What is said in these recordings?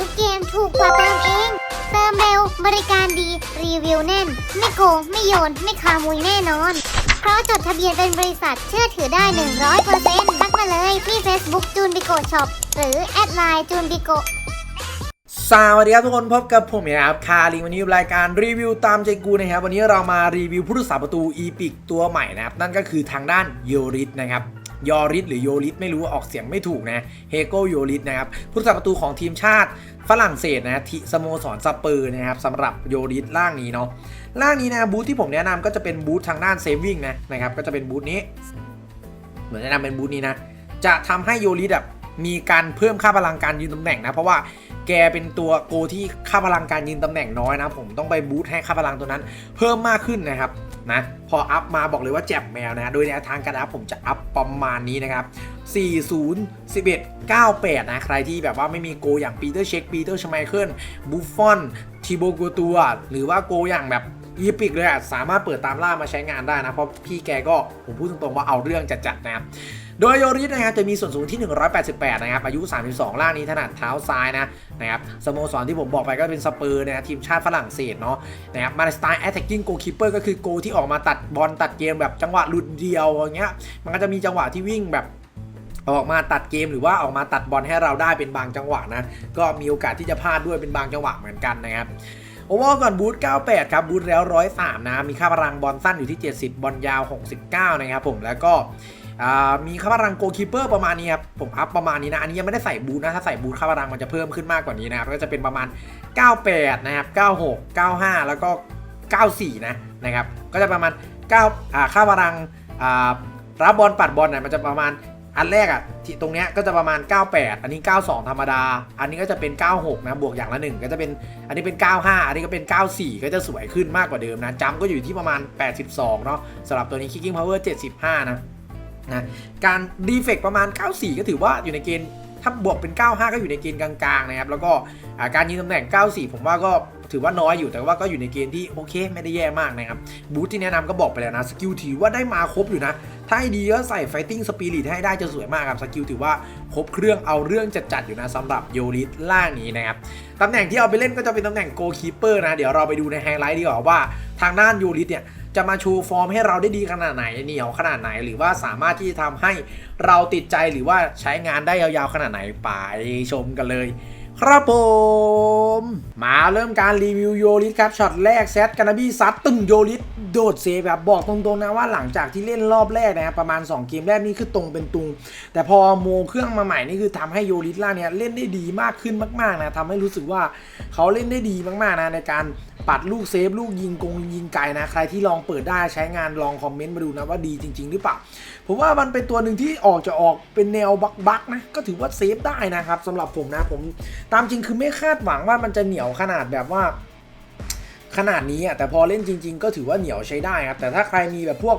ทุกเกมถูกกว่าเติมเอง เติมเร็วบริการดีรีวิวแน่น ไม่โกง ไม่โยน ไม่ขโมยแน่นอน เพราะจดทะเบียนเป็นบริษัทเชื่อถือได้ 100%ทักมาเลยที่ Facebook จูนบิโกช็อปหรือแอดไลน์จูนบิโกสวัสดีครับทุกคนพบกับผมนะครับคาริงวันนี้รายการรีวิวตามใจกูนะครับ วันนี้เรามารีวิวผู้รักษาประตูอีพิกตัวใหม่นะครับ นั่นก็คือทางด้านยูริสนะครับ ยอริสหรือโยริสไม่รู้ออกเสียงไม่ถูกนะเฮโกโยริสนะครับผู้รักษาประตูของทีมชาติฝรั่งเศสนะทีสโมสรสเปอร์นะครับสำหรับโยริสล่างนี้เนาะล่างนี้นะบูธที่ผมแนะนำก็จะเป็นบูธทางด้านเซฟวิ่งนะนะครับก็จะเป็นบูธนี้ เหมือนแนะนำเป็นบูธนี้นะ จะทำให้โยริสแบบมีการเพิ่มค่าพลังการยืนตำแหน่งนะ เพราะว่าแกเป็นตัวโกที่ค่าพลังการยืนตำแหน่งน้อยนะ ผมต้องไปบูทให้ค่าพลังตัวนั้น เพิ่มมากขึ้นนะครับ นะพออัพมาบอกเลยว่าแจ่มแมวนะโดยแนวทางการอัพผมจะอัพประมาณนี้นะครับ 40 11 98 นะใครที่แบบว่าไม่มีโกอย่างปีเตอร์เช็คปีเตอร์ชไมเคิลบูฟฟอนทีโบโกตัว หรือว่าโกอย่างแบบอีพิกเลยอะสามารถเปิดตามล่ามาใช้งานได้นะ เพราะพี่แกก็ผมพูดตรงๆว่าเอาเรื่องจัดๆนะครับ โดยโยริสนะครับจะมีส่วนสูงที่ 188 นะครับ อายุ 32 ล่างนี้ถนัดเท้าซ้ายนะนะครับสโมสรที่ผมบอกไปก็เป็นสเปอร์นะทีมชาติฝรั่งเศสเนาะนะครับมาในสไตล์ attacking goalkeeper ก็คือโกที่ออกมาตัดบอลตัดเกมแบบจังหวะหลุดเดียวอย่างเงี้ยมันก็จะมีจังหวะที่วิ่งแบบออกมาตัดเกมหรือว่าออกมาตัดบอลให้เราได้เป็นบางจังหวะนะ ก็มีโอกาสที่จะพลาดด้วยเป็นบางจังหวะเหมือนกันนะครับโอเวอร์ก่อนบูท98 ครับ บูทแล้ว 103 นะ มีค่าพลังบอลสั้นอยู่ที่ 70 บอลยาว 69 นะครับผมแล้วก็ มีค่าพลังโกคีเปอร์ประมาณนี้ครับ ผมอัพประมาณนี้นะ อันนี้ยังไม่ได้ใส่บูทนะ ถ้าใส่บูทค่าพลังมันจะเพิ่มขึ้นมากกว่านี้นะครับ ก็จะเป็นประมาณ 98 นะครับ 96 95 แล้วก็ 94 นะ นะครับ ก็จะประมาณ9อ่าค่าพลังอ่ารับบอลปัดบอลเนี่ยมันจะประมาณอันแรกอะที่ตรงเนี้ยก็จะประมาณ 98 อันนี้ 92 ธรรมดา อันนี้ก็จะเป็น 96 นะ บวกอย่างละหนึ่งก็จะเป็น อันนี้เป็น 95 อันนี้ก็เป็น 94 ก็จะสวยขึ้นมากกว่าเดิมนะจัมก็อยู่ที่ประมาณ 82 เนาะสำหรับตัวนี้ kicking power 75 นะ นะการดีเฟกประมาณ 94 ก็ถือว่าอยู่ในเกณฑ์ถ้าบวกเป็น 95 ก็อยู่ในเกณฑ์กลางๆนะครับแล้วก็การยืนตำแหน่ง 94 ผมว่าก็ถือว่าน้อยอยู่แต่ว่าก็อยู่ในเกณฑ์ที่โอเค ไม่ได้แย่มากนะครับบูธที่แนะนำก็บอกไปแล้วนะสกิลถือว่าได้มาครบอยู่นะ ถ้าให้ดีก็ใส่ Fighting Spirit ให้ได้จะสวยมากครับสกิลถือว่าครบเครื่องเอาเรื่องจัดๆอยู่นะสำหรับโยริสล่างนี้นะครับตำแหน่งที่เอาไปเล่นก็จะเป็นตำแหน่งโกคีเปอร์นะเดี๋ยวเราไปดูในไฮไลท์ดีกว่าว่าทางด้านโยริสเนี่ย จะมาชูฟอร์มให้เราได้ดีขนาดไหนเหนียวขนาดไหน หรือว่าสามารถที่จะทำให้เราติดใจหรือว่าใช้งานได้ยาวๆขนาดไหนไปชมกันเลย ครับผม มาเริ่มการรีวิวโยริสครับช็อตแรกแซดกานาบี้ซัดตึงโยริสโดดเซฟแบบบอกตรงๆนะว่าหลังจากที่เล่นรอบแรกนะครับประมาณ 2 เกมแรกนี่คือตรงเป็นตุง แต่พอโมเครื่องมาใหม่นี่คือทำให้โยริสล่าเนี่ยเล่นได้ดีมากขึ้นมากๆนะทำให้รู้สึกว่าเขาเล่นได้ดีมากๆนะในการ ปัดลูกเซฟลูกยิงกงยิงไกลนะ ใครที่ลองเปิดได้ใช้งานลองคอมเมนต์มาดูนะว่าดีจริง ๆ หรือเปล่า ผมว่ามันเป็นตัวหนึ่งที่ออกจะออกเป็นแนวบักบักๆนะ ก็ถือว่าเซฟได้นะครับสำหรับผมนะผมตามจริงคือไม่คาดหวังว่ามันจะเหนียวขนาดแบบว่าขนาดนี้อะแต่พอเล่นจริง ๆ ก็ถือว่าเหนียวใช้ได้ครับแต่ถ้าใครมีแบบพวก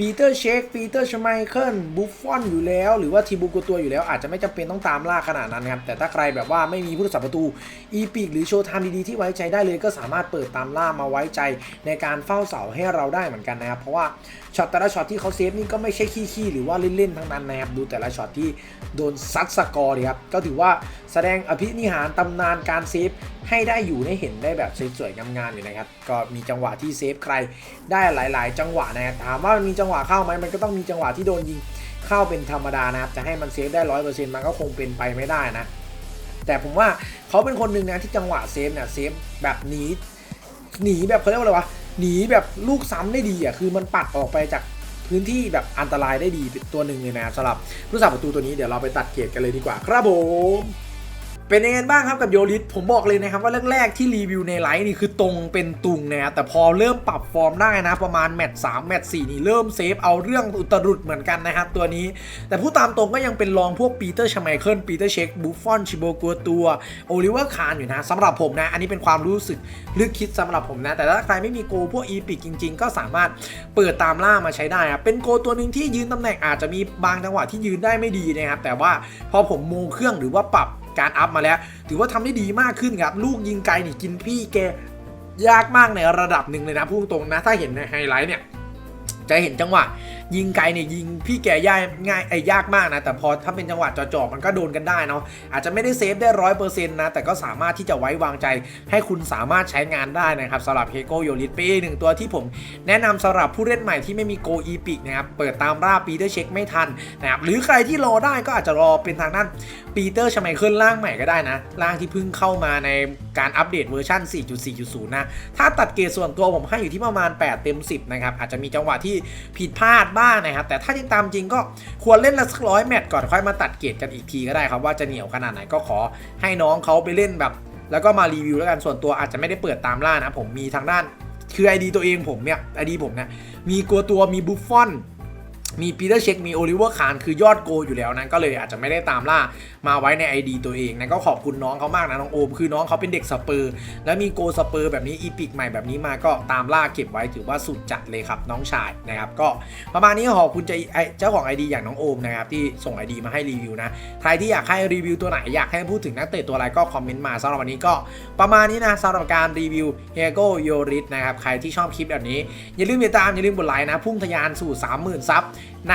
ปีเตอร์เชคปีเตอร์ชไมเคิลบุฟฟอนอยู่แล้ว หรือว่าทีบูโกตัวอยู่แล้ว อาจจะไม่จำเป็นต้องตามล่าขนาดนั้นครับ แต่ถ้าใครแบบว่าไม่มีผู้รักษาประตู อีปีกหรือโชว์ไทม์ดีๆที่ไว้ใจได้เลย ก็สามารถเปิดตามล่ามาไว้ใจในการเฝ้าเสาให้เราได้เหมือนกันนะครับ เพราะว่าช็อตแต่ละช็อตที่เขาเซฟนี่ก็ไม่ใช่ขี้ๆหรือว่าเล่นๆทั้งนั้นนะครับดูแต่ละช็อตที่โดนซัดสกอร์เลยครับก็ถือว่าแสดงอภินิหารตำนานการเซฟ ให้ได้อยู่ได้เห็นได้แบบสวยๆงามๆอยู่นะครับ ก็มีจังหวะที่เซฟใครได้หลาย ๆ จังหวะนะครับถามว่ามันมีจังหวะเข้าไหมมันก็ต้องมีจังหวะที่โดนยิงเข้าเป็นธรรมดานะครับ จะให้มันเซฟได้ร้อยเปอร์เซ็นต์มันก็คงเป็นไปไม่ได้นะ แต่ผมว่าเขาเป็นคนหนึ่งนะที่จังหวะเซฟเนี่ยเซฟแบบหนีหนีแบบเขาเรียกว่าอะไรวะหนีแบบลูกซ้ำได้ดีอะคือมันปัดออกไปจากพื้นที่แบบอันตรายได้ดีเป็นตัวหนึ่งเลยนะสำหรับผู้สาประตูตัวนี้เดี๋ยวเราไปตัดเกรดกันเลยดีกว่าครับผม เป็นยังไงบ้างครับกับโยริสผมบอกเลยนะครับว่าแรกๆที่รีวิวในไลฟ์นี่คือตรงเป็นตุงนะครับแต่พอเริ่มปรับฟอร์มได้นะ ประมาณแมตช์3แมตช์4นี่เริ่มเซฟเอาเรื่องอุตรุดเหมือนกันนะครับตัวนี้ แต่ผู้ตามตรงก็ยังเป็นรองพวกปีเตอร์ชไมเคิลปีเตอร์เช็คบุฟฟอนชิโบกัวตัวโอลิเวอร์คานอยู่นะสำหรับผมนะ อันนี้เป็นความรู้สึกลึกคิดสำหรับผมนะ แต่ถ้าใครไม่มีโกพวกอีพิกจริง ๆ ก็สามารถเปิดตามล่ามาใช้ได้ครับเป็นโกตัวหนึ่งที่ยืนตำแหน่งอาจจะมีบางจังหวะที่ยืนได้ไม่ดีนะครับแต่ว่าพอผมโมเครื่องหรือว่าปรับ การอัพมาแล้ว ถือว่าทำได้ดีมากขึ้นครับ ลูกยิงไกลนี่กินพี่แกยากมากในระดับหนึ่งเลยนะพูดตรงนะ ถ้าเห็นในไฮไลท์เนี่ย จะเห็นจังหวะ ยิงไกลเนี่ยยิงพี่แกยากง่ายไอ้ยากมากนะ แต่พอถ้าเป็นจังหวะจ่อๆมันก็โดนกันได้เนาะอาจจะไม่ได้เซฟได้ร้อยเปอร์เซ็นต์นะแต่ก็สามารถที่จะไว้วางใจให้คุณสามารถใช้งานได้นะครับสำหรับเฮโกโยริสเป็นอีหนึ่งตัวที่ผม แนะนำสำหรับผู้เล่นใหม่ที่ไม่มีโกอีพิกนะครับเปิดตามราปีเตอร์เช็คไม่ทันนะครับหรือใครที่รอได้ก็อาจจะรอเป็นทางด้านปีเตอร์ชไมเคิลร่างใหม่ก็ได้นะร่างที่เพิ่งเข้ามาในการอัปเดตเวอร์ชัน4.4.0 นะถ้าตัดเกรดส่วนตัวผมให้อยู่ที่ประมาณ 8 เต็ม 10 นะครับอาจจะมีจังหวะที่ผิดพลาดบ้างนะครับ แต่ถ้าจริงตามจริงก็ควรเล่นละสักร้อยแมตช์ก่อนค่อยมาตัดเกรดกันอีกทีก็ได้ครับว่าจะเหนียวขนาดไหนก็ขอให้น้องเขาไปเล่นแบบ แล้วก็มารีวิวแล้วกันส่วนตัวอาจจะไม่ได้เปิดตามล่านะผมมีทางด้านคือไอดีตัวเองผมเนี่ยไอดีผมเนี่ยมีกลัวตัวมีบุฟฟอน มีปีเตอร์เช็ค มีโอลิเวอร์คาน คือยอดโกอยู่แล้วนั้นก็เลยอาจจะไม่ได้ตามล่ามาไว้ใน ID ตัวเองนะ ก็ขอบคุณน้องเขามากนะ น้องโอม คือน้องเขาเป็นเด็กสเปอร์ แล้วมีโกสเปอร์แบบนี้ อีพิกใหม่แบบนี้มาก็ตามล่าเก็บไว้ถือว่าสุดจัดเลยครับน้องชายนะครับ ก็ประมาณนี้ขอบคุณเจ้าของ ID อย่างน้องโอมนะครับที่ส่ง ID มาให้รีวิวนะ ใครที่อยากให้รีวิวตัวไหนอยากให้พูดถึงนักเตะตัวอะไรก็คอมเมนต์มาสำหรับวันนี้ก็ประมาณนี้นะสำหรับการรีวิวเฮโกโยริสนะครับ ใครที่ชอบคลิปแบบนี้อย่าลืมติดตามอย่าลืมกดไลค์นะ พุ่งทะยานสู่ 30,000ซับใน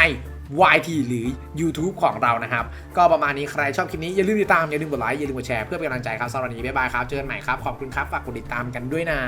YT หรือ YouTube ของเรานะครับ ก็ประมาณนี้ใครชอบคลิปนี้ อย่าลืมติดตาม อย่าลืมกดไลค์อย่าลืมกดแชร์เพื่อเป็นกำลังใจครับสำหรับวันนี้บ๊ายบายครับ เจอกันใหม่ครับ ขอบคุณครับ ฝากกดติดตามกันด้วยนะ